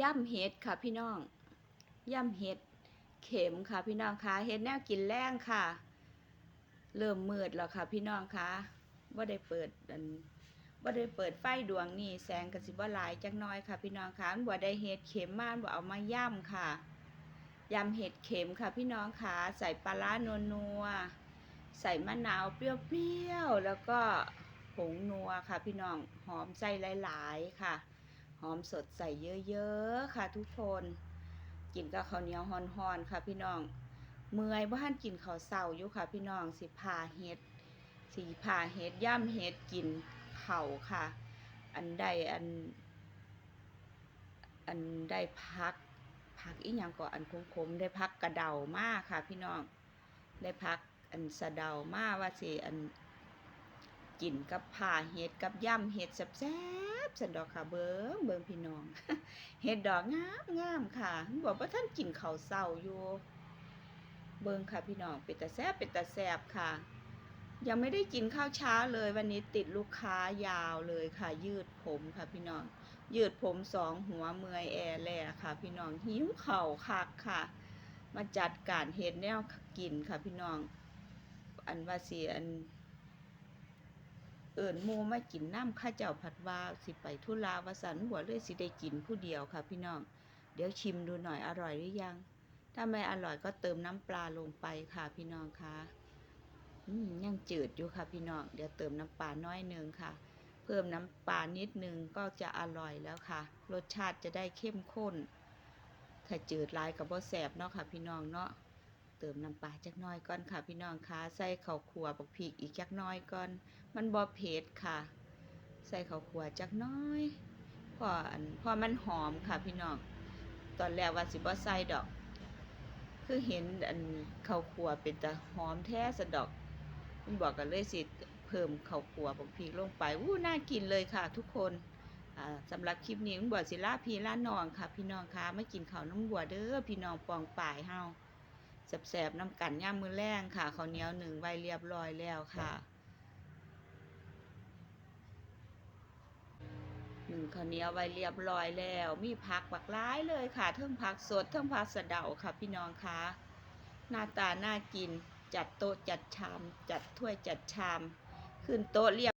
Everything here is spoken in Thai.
ย่ำเห็ดค่ะพี่น้อง ย่ำเห็ดเข็มค่ะพี่น้องคะเห็ดแนวกินแรงค่ะ เริ่มมืดแล้วค่ะพี่น้องคะว่าได้เปิดอันว่าได้เปิดไฟดวงนี่แสงกระสิบว่าลายจักน้อยค่ะพี่น้องคะว่าได้เห็ดเข็มมากว่าเอามาย่ำค่ะยำเห็ดเข็มค่ะพี่น้องคะใส่ปลาร้านัวใส่มะนาวเปรี้ยวๆแล้วก็ผงนัวค่ะพี่น้องหอมใจหลาย ๆ ค่ะ หอมสดใส่เยอะๆค่ะทุกคนกินกับข้าวเหนียวฮอนๆค่ะพี่น้อง เมื่อยบ้านกินข้าวเศร้าอยู่ค่ะพี่น้องสิพาเฮ็ดสีพาเฮ็ดย่ำเฮ็ดกินเข้าค่ะ อันใดอัน อันได้พักพักอีหยังก็อันคมๆได้พักกระเดามากค่ะ พี่น้องได้พักอันสะเดามากว่าสิอันกินกับผ่าเห็ดกับย่ำเห็ดแซ่บ ๆสันดอกค่ะเบิ้งเบิ้งพี่น้องเห็ดดอกงามงามค่ะ บอกว่าท่านกินข้าวเศร้าอยู่ เบิ้งค่ะพี่น้องเป็นตาแซ่บเป็นตาแซบค่ะ ยังไม่ได้กินข้าวเช้าเลยวันนี้ติดลูกค้ายาวเลยค่ะ ยืดผมค่ะพี่น้อง ยืดผมสองหัวเมื่อยแอแล่ค่ะ พี่น้องหิวเข่าคักค่ะ มาจัดการเห็ดแนวกินค่ะพี่น้อง อันว่าเสิอัน เอิญมูมากินน้ำข้าเจ้าผัดว่าสิไปทุลาวสันหัวเลยสิได้กินผู้เดียวค่ะพี่น้อง เดี๋ยวชิมดูหน่อยอร่อยหรือยัง ถ้าไม่อร่อยก็เติมน้ำปลาลงไปค่ะพี่น้องคะอืมยังจืดอยู่ค่ะพี่น้อง เดี๋ยวเติมน้ำปลาน้อยนึงค่ะ เพิ่มน้ำปลานิดนึงก็จะอร่อยแล้วค่ะ รสชาติจะได้เข้มข้นถ้าจืดลายกับบ่แสบเนาะค่ะพี่น้องเนาะ เติมน้ำปลาจักน้อยก่อนค่ะ พี่น้องคะใส่ข้าวคั่วบักพริกอีกจักน้อยก่อน มันบ่เผ็ดค่ะ ใส่ข้าวคั่วจักน้อยพออันพอมันหอมค่ะพี่น้องตอนแรกว่าสิบ่ใส่ดอก คือเห็นอันข้าวคั่วเป็นแตะหอมแท้สะดอกมันบอกกันเลยสิเพิ่มข้าวคั่วบักพริกลงไปวู้น่ากินเลยค่ะ ทุกคนสำหรับคลิปนี้มันบอกสิลาพี่ลานองค่ะ พี่น้องคะมากินข้าวน้ำบัวเด้อพี่น้องปองป่ายเฮา แสบๆน้ำกันย่ามมือแรงค่ะข้าวเหนียวหนึ่งไว้เรียบร้อยแล้วค่ะหนึ่งข้าวเหนียวไว้เรียบร้อยแล้ว มีผักบักร้ายเลยค่ะเทั้งผักสดเทั้งผักสะเดาค่ะ พี่น้องคะหน้าตาน่ากินจัดโต๊ะจัดชาม จัดถ้วยจัดชาม ขึ้นโต๊ะเรียบ